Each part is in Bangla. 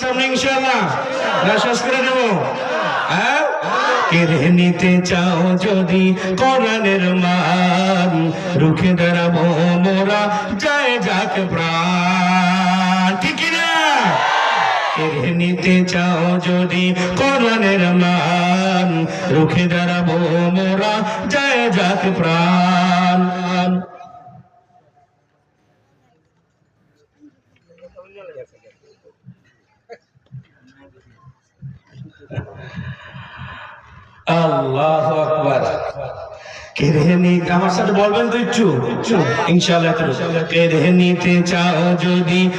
সামনে ইনশাআল্লাহ। হ্যাঁ? নিতে চাও যদি কোরআনের মান, রুখে দাঁড়াবো মোরা, যায় যাক প্রাণ। ঠিক না? কেড়ে নিতে চাও যদি কোরআনের মান, রুখে দাঁড়াবো মোরা, যায় যাক প্রাণ। আল্লাহ আকবার। নিতে আমার সাথে বলবেন নিতে যদি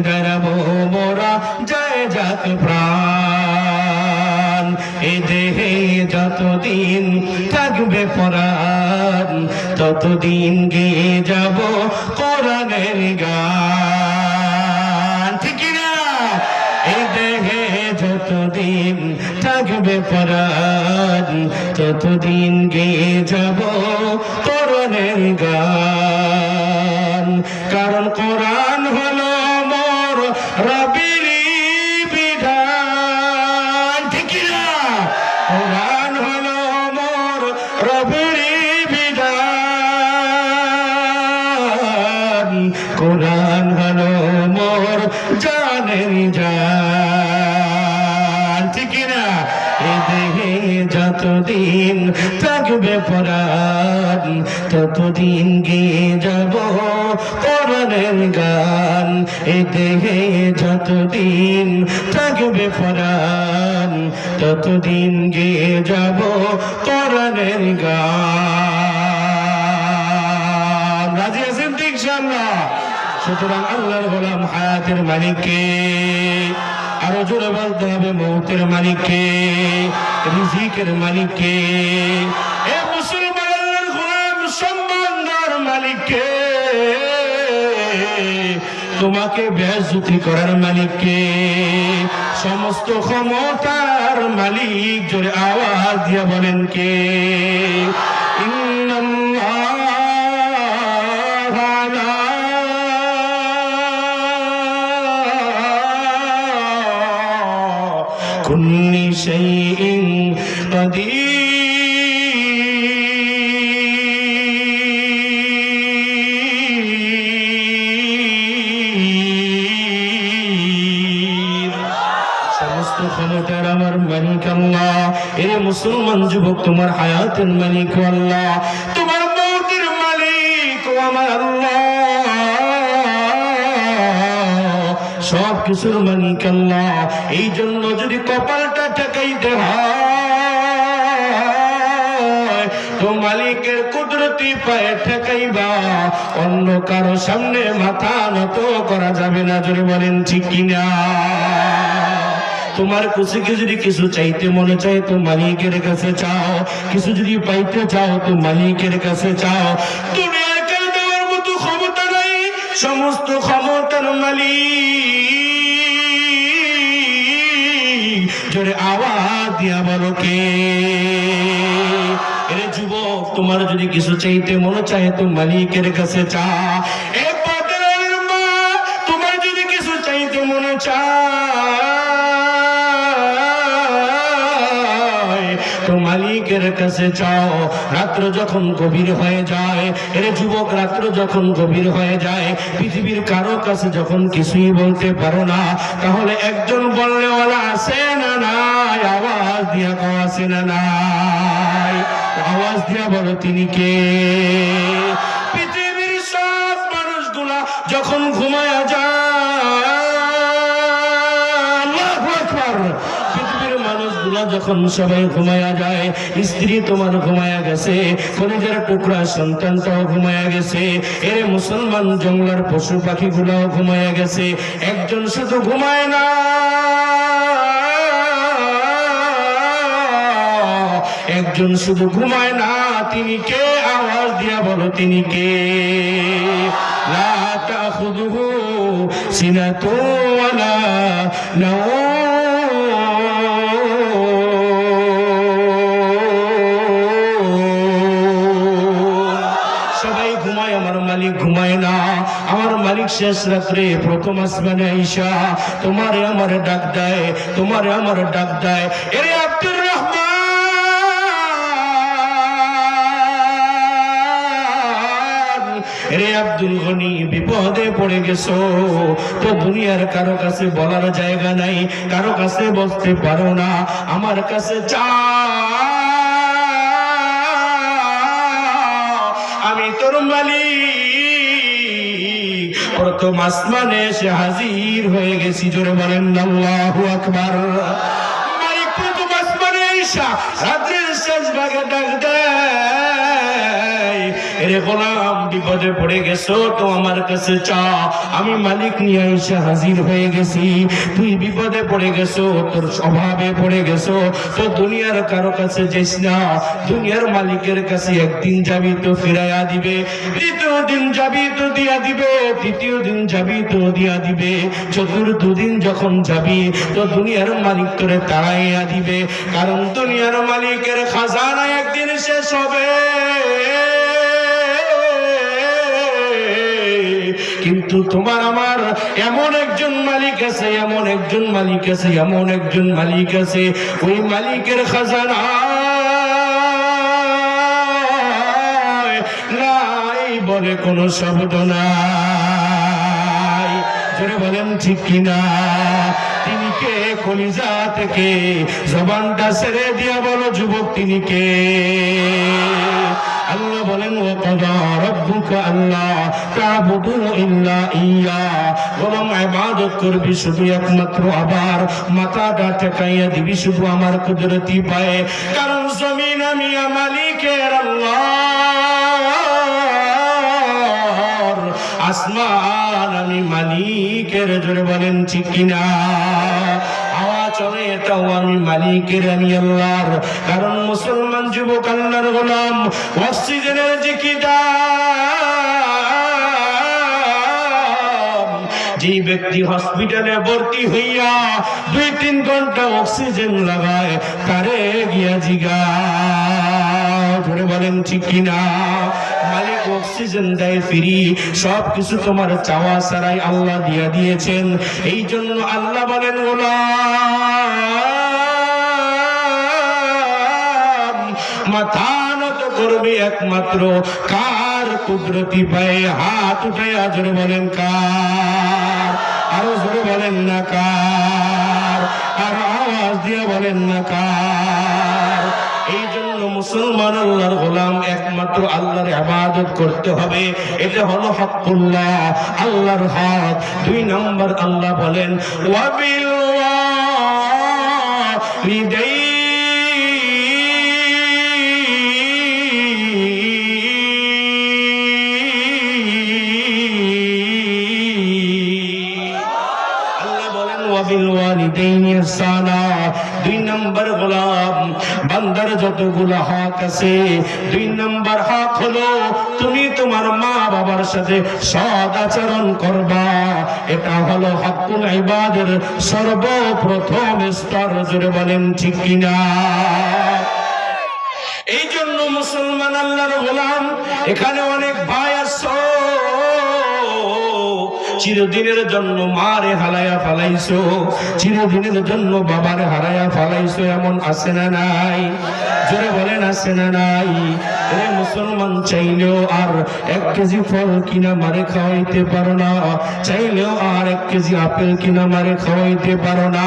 দাঁড়াবো মোরা যায় প্রাণ। যতদিন থাকবে পরাণ, ততদিন গিয়ে যাব কোরআনের গান। থাকবে পরাণ ততদিন গিয়ে যাব করণের গান। কারণ কোরআন হলো মোর বিধান। কোরআন থাকবে পরাণ। ততদিন গিয়ে যাব কোরআনের গান। এ দেহে যতদিন থাকবে পরাণ, ততদিন গিয়ে যাব কোরআনের গান। রাজি আছেন তো ইনশাআল্লাহ? সুতরাং আল্লাহর গোলাম হায়াতের মালিককে, আরও জোরে বলতে হবে মৌতের মালিককে, রিজিকের মালিককে মালিককে তোমাকে বেজুতি করার মালিককে। সমস্ত ক্ষমতার মালিক জোরে আওয়াজ দিয়ে বলেন কে? সমস্ত ক্ষমতার আমার মালিক আল্লাহ। এ মুসলমান যুবক, তোমার হায়াতের মালিক আল্লাহ। তোমার মালিক ও আমার আল্লাহ। সব কিছুর মালিক আল্লাহ। এই জন্য যদি কপালটা ঠেকাইতে হয়, তো মালিকের কুদরতি পায়ে ঠেকাইবা। অন্য কারও সামনে মাথা নত করা যাবে না যদি বলেন ঠিক কিনা? তোমার কুসিকে যদি কিছু চাইতে মনে চায় তো মালিকের কাছে চাও। কিছু যদি পাইতে চাও তো মালিকের কাছে চাও। দুনিয়ার কেউ দেওয়ার মতো ক্ষমতা নাই, সমস্ত ক্ষমতার মালিক। জোরে আওয়াজ দিয়া বলো কে? এরে যুবক, তোমার যদি কিছু চাইতে মনে চায় তো মালিকের কাছে চা মালিকের কাছে চাও রাত্র যখন গভীর হয়ে যায়, এর যুবক রাত্র যখন গভীর হয়ে যায়, পৃথিবীর কারও কাছে যখন কিছুই বলতে পারো না, তাহলে একজন বললে ওরা আছে না নাই? আওয়াজ দিয়া কও, আছে না নাই? আওয়াজ দিয়া বলো, তিনি কে? পৃথিবীর সব মানুষগুলা যখন ঘুমায়া যায় মানুষগুলা যখন সবাই ঘুমায়া যায়, স্ত্রী তোমার ঘুমায়া গেছে, কলেজের টুকরা সন্তানটাও ঘুমায়া গেছে, এর মুসলমান জঙ্গলার পশু পাখিগুলাও ঘুমায়া গেছে, একজন শুধু ঘুমায় না। একজন শুধু ঘুমায় না, তিনি কে? আওয়াজ দিয়া বলো, তিনি কে? লা তাখুদুহু সিনাতু ওয়ালা নাওম। সবাই ঘুমায়, আমার মালিক ঘুমায় না। আমার মালিক শেষ রাত্রে প্রথম আসমানে আইসা তোমারে আমার ডাক দেয়, তোমারে আমার ডাক দেয়। এরে আব্দুর রহমান! রে আব্দুল গনি, বিপদে পড়ে গেছো। তো দুনিয়ার কারও কাছে বলার জায়গা নাই, কারও কাছে বলতে পারো না। আমার কাছে চা মালিক প্রথম আসমানে এসে হাজির হয়ে গেছি, জোরে বলেন, আল্লাহ আকবার। প্রথম আসমানে রাত্রের শেষ ভাগে ডাক এরে গোলাম, বিপদে পড়ে গেছো তো আমার কাছে চা। আমি মালিক নিয়ে এসে হাজির হয়ে গেছি। তুই বিপদে পড়ে গেছো, তোর অভাবে পড়ে গেছো। তো দুনিয়ার কারও কাছে যাইস না, দুনিয়ার মালিকের কাছে একদিন যাবি তো ফিরাইয়া দিবে। দ্বিতীয় দিন যাবি তো দিয়া দিবে, তৃতীয় দিন যাবি তো দিয়া দিবে। চতুর্থ দিন যখন যাবি তো দুনিয়ার মালিক তোরে তাড়াইয়া দিবে। কারণ দুনিয়ার মালিকের খাজানা একদিন শেষ হবে। কিন্তু তোমার আমার এমন একজন মালিক আছে, এমন একজন মালিক আছে, এমন একজন মালিক আছে। ওই মালিকের খাজানা নাই বলে কোনো শব্দ নাই। জোরে বলেন, ঠিক কিনা? তিনি কে? কলিজা থেকে জবানটা ছেড়ে দিয়া বলো, যুবক, তিনি কে? আল্লাহ বলেন ও কদা রব্বুকা আল্লাহ তাবুদু ইল্লা ইয়া। গোলাম ইবাদত করবি শুধু একমাত্র আবার মাথাটা ঠেকাইয়া দিবি শুধু আমার কুদরতি পায়ে। কারণ জমিন আমি মালিকের আল্লাহ আসমান আমি মালিকের, জোরে বলেন ঠিক কিনা? কারণ মুসলমান যুবক আল্লাহর গোলাম, অক্সিজেনের যে যে ব্যক্তি হসপিটালে ভর্তি হইয়া দুই তিন ঘণ্টা অক্সিজেন লাগায়, তারে গিয়া জিগা ধরে বলেন ঠিক কিনা? অক্সিজেন দেয় ফ্রি সব কিছু তোমার চাওয়া আল্লাহ দিয়া দিয়েছেন। এই জন্য আল্লাহ বলেন গোলাম মাথা করবে একমাত্র। কার কুদরতি পায়ে হাত উঠে জোরে বলেন, কার? আরও জোরে বলেন না, কার? আর আওয়াজ দিয়ে বলেন না, কার? মুসলমান আল্লাহর গোলাম, একমাত্র আল্লাহর আবাদত করতে হবে। এটা হলো হকুল্লাহ আল্লাহর হক দুই নম্বর আল্লাহ বলেন বান্দার যতগুলো হক আছে, দুই নম্বর হক হলো তুমি তোমার মা বাবার সাথে সদ আচরণ করবা। এটা হলো হকুল ইবাদের সর্বপ্রথম স্তর জুড়ে বলেন ঠিক কিনা? এই জন্য মুসলমান আল্লাহর গোলাম, এখানে অনেক চিরদিনের জন্য মারে হালায়া ফালাইছো, চিরদিনের জন্য বাবারে হারায়া ফালাইছো, এমন আছে না নাই? জোরে বলেন আছে না নাই? এ মুসলমান চাইলেও আর এক কেজি ফল কিনা মারে খাওয়াইতে পারো না। চাইলেও আর এক কেজি আপেল কিনা মারে খাওয়াইতে পারো না।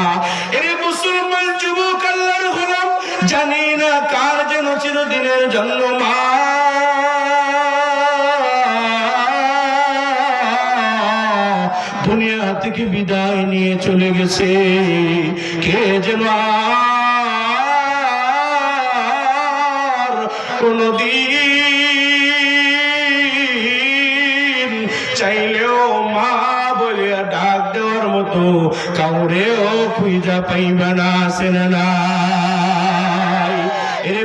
এরে মুসলমান যুবক, আল্লাহর গোলাম, জানি না কার যেন চিরদিনের জন্য মা থেকে বিদায় নিয়ে চলে গেছে। কে যেন কোনদিন চাইলেও মা বলে ডাক দেওয়ার মতো কাউরেও খুঁজা পাইবা না।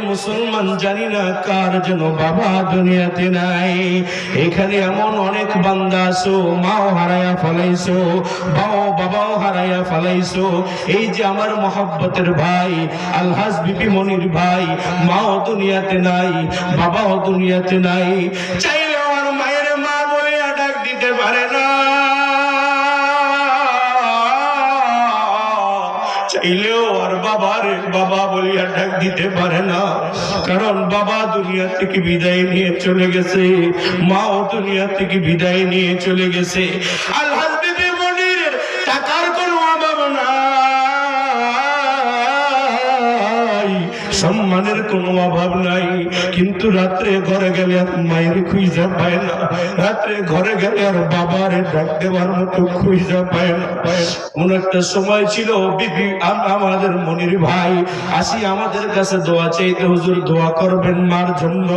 মুসলমান জানি না কার যেন বাবা দুনিয়াতে নাই। এখানে এমন অনেক বান্দা আছো, মাও হারাইয়া ফলাইছো বাও বাবাও হারাইয়া ফলাইছো। এই যে আমার মহব্বতের ভাই, আলহাজ বিপি মনির ভাই, মাও দুনিয়াতে নাই, বাবাও দুনিয়াতে নাই। চাইলে আমার মায়ের মা বলে ডাক দিতে পারে না। চাইলেও বাবার বাবা বলিয়া ডাক দিতে পারে না। কারণ বাবা দুনিয়া থেকে বিদায় নিয়ে চলে গেছে, মাও দুনিয়া থেকে বিদায় নিয়ে চলে গেছে। আল্লাহ টাকার কোনো অভাব সম্মানের কোনো অভাব নাই। কিন্তু রাত্রে ঘরে গেলে আর মায়ের খুঁজা পায় না। রাত্রে ঘরে গেলে আর বাবার ডাক দেওয়ার মতো খুঁজা পায় না। কোন একটা সময় ছিল, বিবি আমাদের মনির ভাই, আসি আমাদের কাছে দোয়া চাইতে, হুজুর দোয়া করবেন মার জন্য।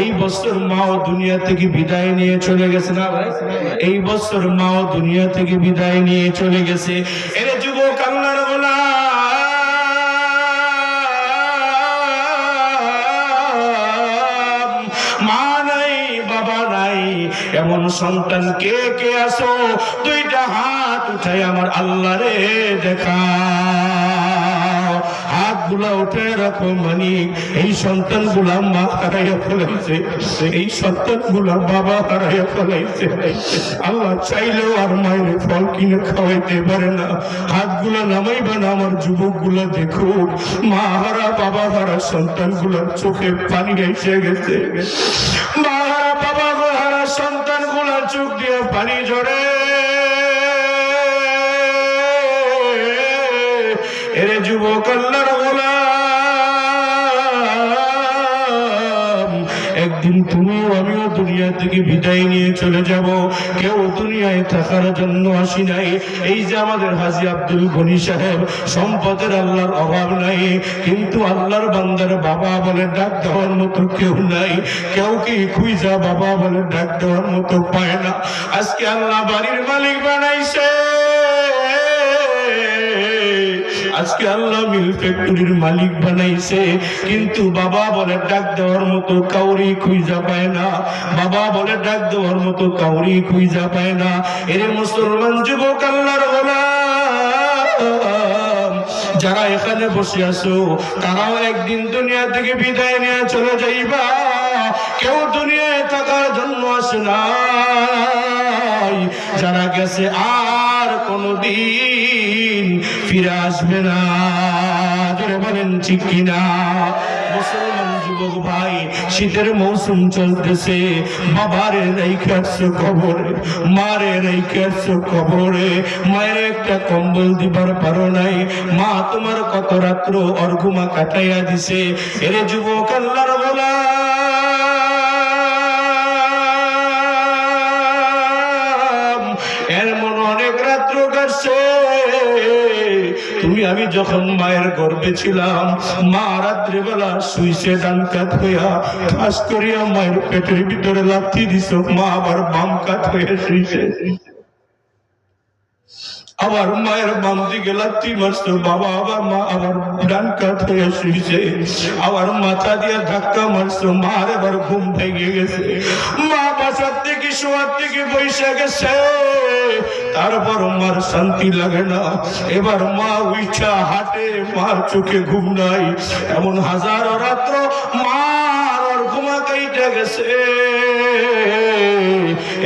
এই বছর মাও দুনিয়া থেকে বিদায় নিয়ে চলে গেছে না এই বছর মাও দুনিয়া থেকে বিদায় নিয়ে চলে গেছে। এর সন্তান, কে কে আসো দুইটা হাত উঠাই আমার আল্লাহ রে দেখা এই সন্তানগুলা মা হারাইয়া এই সন্তানগুলা বাবা হারাইয়া ফেলাইছে। আল্লাহ চাইলেও আর মায়ের ফল কিনে খাওয়াইতে পারে না। হাতগুলা নামাইবে না আমার যুবকগুলা দেখো মা হারা, বাবা হারা সন্তানগুলার চোখে পানি গেছে। মা চোখ দিয়ে পানি ঝরে। এরে যুবক আল্লাহর দুনিয়া থেকে বিদায় নিয়ে চলে যাব। কেউ দুনিয়ায় থাকার জন্য আসি নাই। এই যে আমাদের হাজি আব্দুল গনি সাহেব, সম্পদের আল্লাহর অভাব নাই। কিন্তু আল্লাহর বান্দার বাবা বলে ডাক দেওয়ার মতো কেউ নাই। কেউ কি খুঁজা বাবা বলে ডাক দেওয়ার মতো পায় না। আজকে আল্লাহ বাড়ির মালিক বানাইছে। আজকে আল্লাহ মিল ফ্যাক্টরির মালিক বানাইছে। কিন্তু বাবা বলে, ডাক দেওয়ার মতো কাউরি খুঁজা পায় না। বাবা বলে, ডাক দেওয়ার মতো কাউরি খুঁজা পায় না। এর মুসলমান যুবক, আল্লাহর যারা এখানে বসে আছো, তারাও একদিন দুনিয়া থেকে বিদায় নিয়ে চলে যাইবা। কেউ দুনিয়ায় থাকার জন্য আসে না যারা গেছে আর কোনদিন ফিরে আসবে না। বলেন, ঠিক কিনা? মুসলমান যুবক ভাই, শীতের মৌসুম চলতেছে। বাবারে রেখে আসছো কবরে, মারে রেখে আসছো কবরে। মায়ের একটা কম্বল দিবার পারো নাই। মা তোমার কত রাত্র অর্ঘুমা কাটাইয়া দিছে। এরে যুবক আল্লাহর বলা আমি যখন মায়ের গর্বে ছিলাম, মা রাত্রিবেলা শুইছে ডান কাত হইয়া ফাঁস করিয়া মায়ের পেটের ভিতরে লাথি দিস মা আবার বাম কাত হইয়া শুইছে। আবার মায়ের বাম দিকে লাথি মারছো বাবা আবার মা আবার ডান কাত হয়ে শুইছে আবার মাথা দিয়ে ধাক্কা মারছো, মার এবার ঘুম ভেঙে গেছে। মা বাসার থেকে শোয়ার থেকে বৈশা গেছে তারপর মার শান্তি লাগে না। এবার মা উইছা হাটে, মার চোখে ঘুম নাই। এমন হাজারো রাত্র মার ঘুমা কাইটা গেছে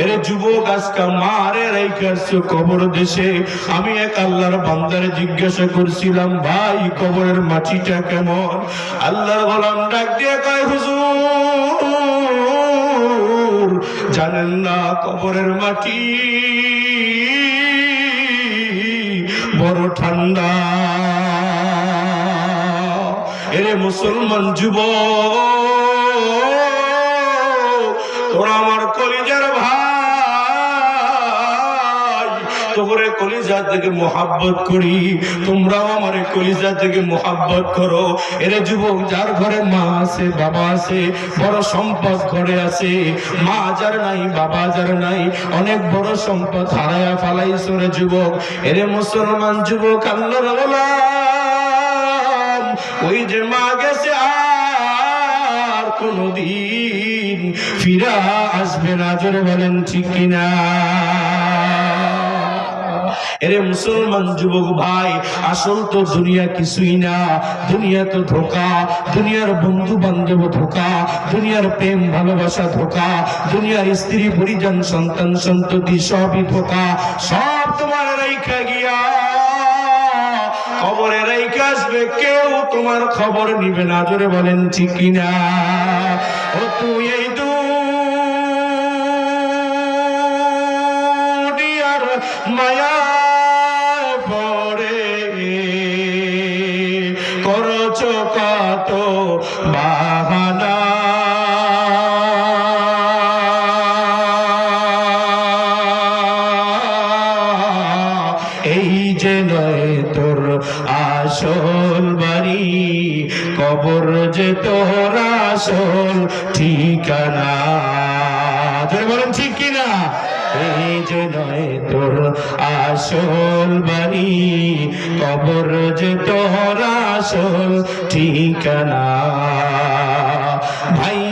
এরে যুবক আজকা মারে রেখাছো কবর দেশে। আমি এক আল্লাহর বান্দারে জিজ্ঞাসা করছিলাম, ভাই, কবরের মাটিটা কেমন? আল্লাহর গোলাম ডাক দিয়ে কয়, হুজুর, জানেন না কবরের মাটি বড় ঠান্ডা। এরে মুসলমান যুবক, তোরা তোরে কলিজা থেকে মোহাব্বত করি। তোমরাও আমার কলিজা থেকে মোহাব্বত করো। এরে যুবক, যার ঘরে মা আছে, বাবা আছে, বড় সম্পদ ঘরে আছে, মা যার নাই, বাবা যার নাই, অনেক বড় সম্পদ হারায়া ফালাইছ রে যুবক। এরে মুসলমান যুবক, আল্লাহর গোলাম, ওই যে মা গেছে, আর কোনদিন ফিরা আসবে না, জোরে বলেন ঠিক কিনা? এরে মুসলমান যুবক ভাই, আসল তো দুনিয়া কিছুই না। দুনিয়া তো ধোকা, দুনিয়ার বন্ধু বান্ধব ধোকা, দুনিয়ার প্রেম, ভালোবাসা ধোকা, দুনিয়ার স্ত্রী, পরিজন, সন্তান, সন্ততি সবই ধোকা। সব তোমার রেখা গিয়া খবরে রেখে আসবে, কেউ তোমার খবর নিবে না। জোরে বলেন, ঠিক কিনা? যে নয় তোর আসল বাড়ি, কবর যে তোর আসল ঠিকানা। বলেন, ঠিক কিনা? এই যে নয় তোর আসল বাড়ি, কবর যে তোর আসল ঠিকানা। ভাই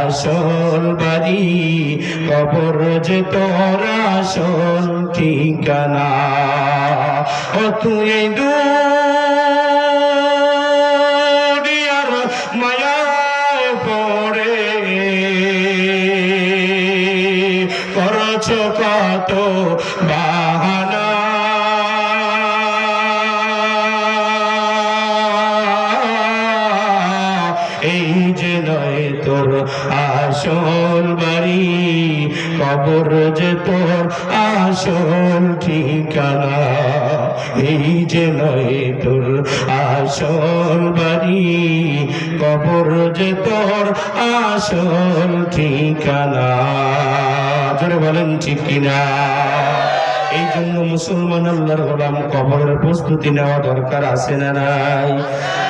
আসল বাড়ি কবর যে তোর আসল ঠিকানা। ও তুই এই আসল ঠিকানা, এই যে নয় তোর আসল বাড়ি, কবর যে তোর আসল ঠিকানা। জোরে বলেন, ঠিক কিনা? এই জন্য মুসলমান আল্লাহর গোলাম কবরের প্রস্তুতি নেওয়া দরকার আছে না নাই?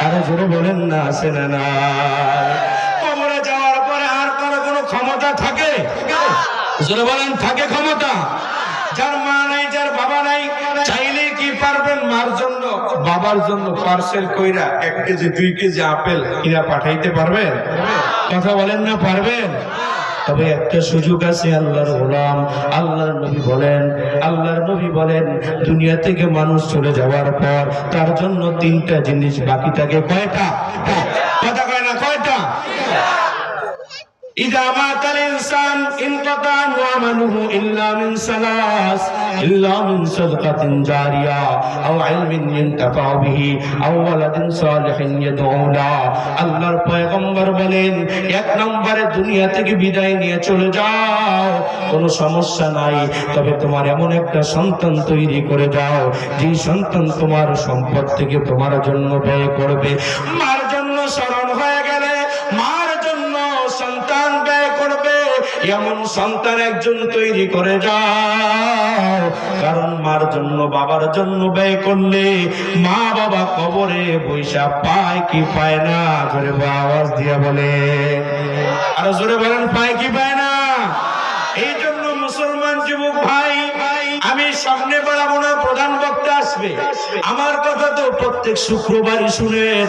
আরও জোরে বলেন না, আছে না নাই? কবরে যাওয়ার পরে আর কারও কোনো ক্ষমতা থাকে? জোরে বলেন, থাকে ক্ষমতা? পারবেন জন্য, বাবার জন্য পার্সেল কইরা এক কেজি, দুই কেজি আপেল কিনা পাঠাইতে পারবেন? কথা বলেন না, পারবেন? তবে একটা সুযোগ আছে আল্লাহর গোলাম। আল্লাহর নবী বলেন, আল্লাহর নবী বলেন, দুনিয়া থেকে মানুষ চলে যাওয়ার পর তার জন্য তিনটা জিনিস বাকি থাকে। কয়টা? কথা কয় না, কয়টা? إذا مات الإنسان انقطع عمله إلا من ثلاث إلا من صدقة جارية أو علم ينتفع به أو ولد صالح يدعو له আল্লাহর পয়গম্বর বলেন এক নম্বরে দুনিয়া থেকে বিদায় নিয়ে চলে যাও কোনো সমস্যা নাই তবে তোমার এমন একটা সন্তান তৈরি করে যাও যে সন্তান তোমার সম্পদ থেকে তোমার জন্য ব্যয় করবে মার এমন সন্তান একজন তৈরি করে যাও। কারণ মার জন্য, বাবার জন্য ব্যয় করলে মা বাবা কবরে পয়সা পায় কি পায় না? ধরে আওয়াজ দিয়ে বলে। আর জোরে বলেন, পায় কি পায় না? এই জন্য মুসলমান যুবক ভাই, আমি সামনে বাড়াবো না প্রধান বক্তা আসবে। আমার কথা তো প্রত্যেক শুক্রবারই শুনেন।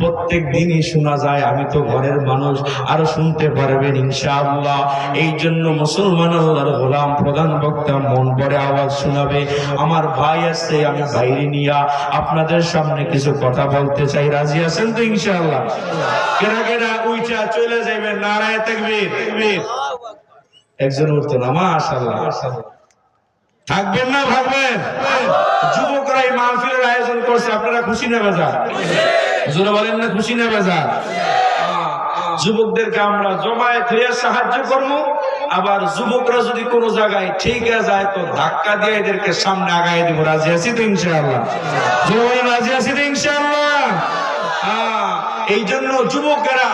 প্রত্যেক দিনই শোনা যায়, আমি তো ঘরের মানুষ, আরও শুনতে পারবেন ইনশাআল্লাহ। এই জন্য মুসলমান আল্লাহর গোলাম, প্রধান বক্তা, মন ভরে আওয়াজ শোনাবে। আমার ভাই আছে আমি বাইরে নিয়া আপনাদের সামনে কিছু কথা বলতে চাই। রাজি আছেন তো ইনশাআল্লাহ? কেনা কেনা উইচা চলে যাইবেন, নারায় তাকবীর। একজন উঠতো না মাশাআল্লাহ। থাকবেন না ভাববেন? যুবকরা এই মাহফিলের আয়োজন করছে, আপনারা খুশি না বেজার? জোরে বলেন না, খুশি না বেজার? যুবকদেরকে আমরা জমায়েত হয়ে সাহায্য করব, আবার যুবকরা যদি কোনো জায়গায় ঠিক যায়, তো ধাক্কা দিয়ে এদেরকে সামনে আগায় দিব। রাজি আছি তো ইনশাআল্লাহ? রাজি আছি তো ইনশাআল্লাহ? এই জন্য যুবকেরা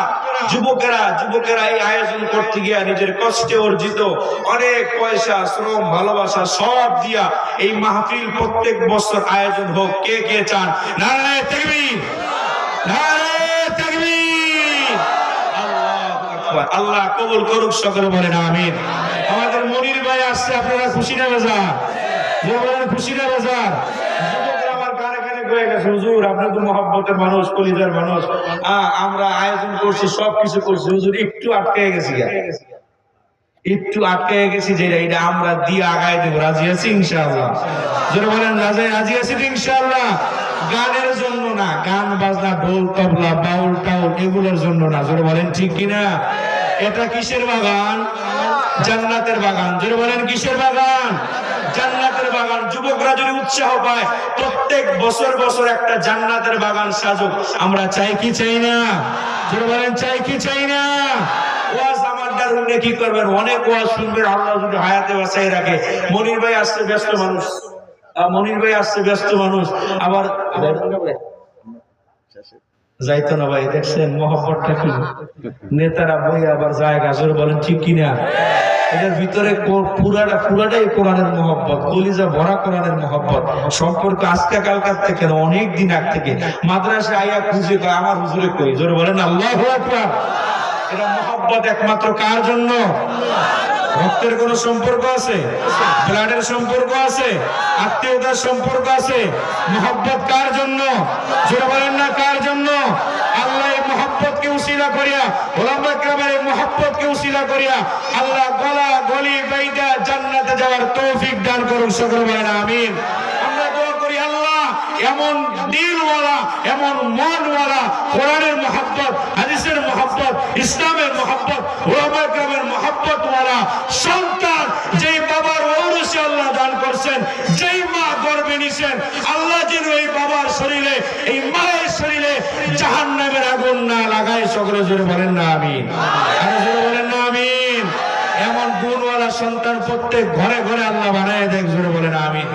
যুবকেরা যুবকেরা এই আয়োজন করতে গিয়া নিজের কষ্টে অর্জিত অনেক পয়সা, শ্রম, ভালোবাসা সব দিয়া এই মাহফিল প্রত্যেক বছর আয়োজন হোক। কে কে চান? আল্লাহু কবুল করুক, সকলে বলেন আমিন। আমাদের মনির ভাই আসছে, আপনারা খুশি না বেজার? খুশি না বেজার? আমার এটা দিয়ে আগায় দেবো। রাজি আছি বলেন, রাজে, রাজি আছি গানের জন্য না, গান, বাজনা, ঢোল, তবলা, বাউল, টাউল, এগুলোর জন্য না। যারা বলেন, ঠিক কিনা এটা কিসের বাগান? জান্নাতের বাগান। যারা বলেন, কিসের বাগান? জান্নাতের বাগান, যুবকরা যদি উৎসাহ পায়, প্রত্যেক বছর বছর একটা জান্নাতের বাগান সাজুক। আমরা চাই কি চাই না? বলেন, চাই কি চাই না? আমার কি করবেন? অনেক ওয়াজ শুনবেন, আল্লাহ যদি হায়াতে বাঁচাই রাখে। মনির ভাই আসছে, ব্যস্ত মানুষ। মনির ভাই আসছে, ব্যস্ত মানুষ। আবার যাইতো না ভাই দেখছেন মহব্বতটা কি? নেতারা বই আবার যায় গাজর বলেন ঠিক কিনা? এটার ভিতরে পুরাটা পুরাটাই কোরআনের মহব্বত কলিজা ভরা কোরআনের মহব্বত। সম্পর্ক আজকে কালকার থেকে অনেক দিন আগ থেকে। মাদ্রাসা আইয়া খুঁজে কয়, আমার হুজুরে কই? জোরে বলেন আল্লাহ এটা মহব্বত একমাত্র কার জন্য? রক্তের কোন সম্পর্ক আছে? ব্লাডের সম্পর্ক আছে? আত্মীয়তার সম্পর্ক আছে? মহব্বত কার জন্য? জোরে বলেন না কার জন্য আল্লাহ এই মহব্বতকে উসিলা করিয়া ওলামা কেরামের মহব্বতকে উসিলা করিয়া আল্লাহ গলা গলি বাইদা জান্নাতে যাওয়ার তৌফিক দান করুন সকল বলেন, আমিন। আমরা দোয়া করি, আল্লাহ, এমন দিলওয়ালা, এমন মনওয়ালা, কোরআনের মহব্বত, হাদিসের মহব্বত, ইসলামের মহব্বত ওলামা কেরামের মহব্বত ওয়ালা সন্তান ঔরসে আল্লাহ দান করছেন। যেই মা গর্বে নিছেন, আল্লাহ যেন এই বাবার শরীরে, এই মায়ের শরীরে জাহান নামের আগুন না লাগায়। সকলে জোরে বলেন না জোরে বলেন না, আমিন। এমন গুণওয়ালা সন্তান প্রত্যেক ঘরে ঘরে আল্লাহ বানায় দেখ জোরে বলেন আমিন।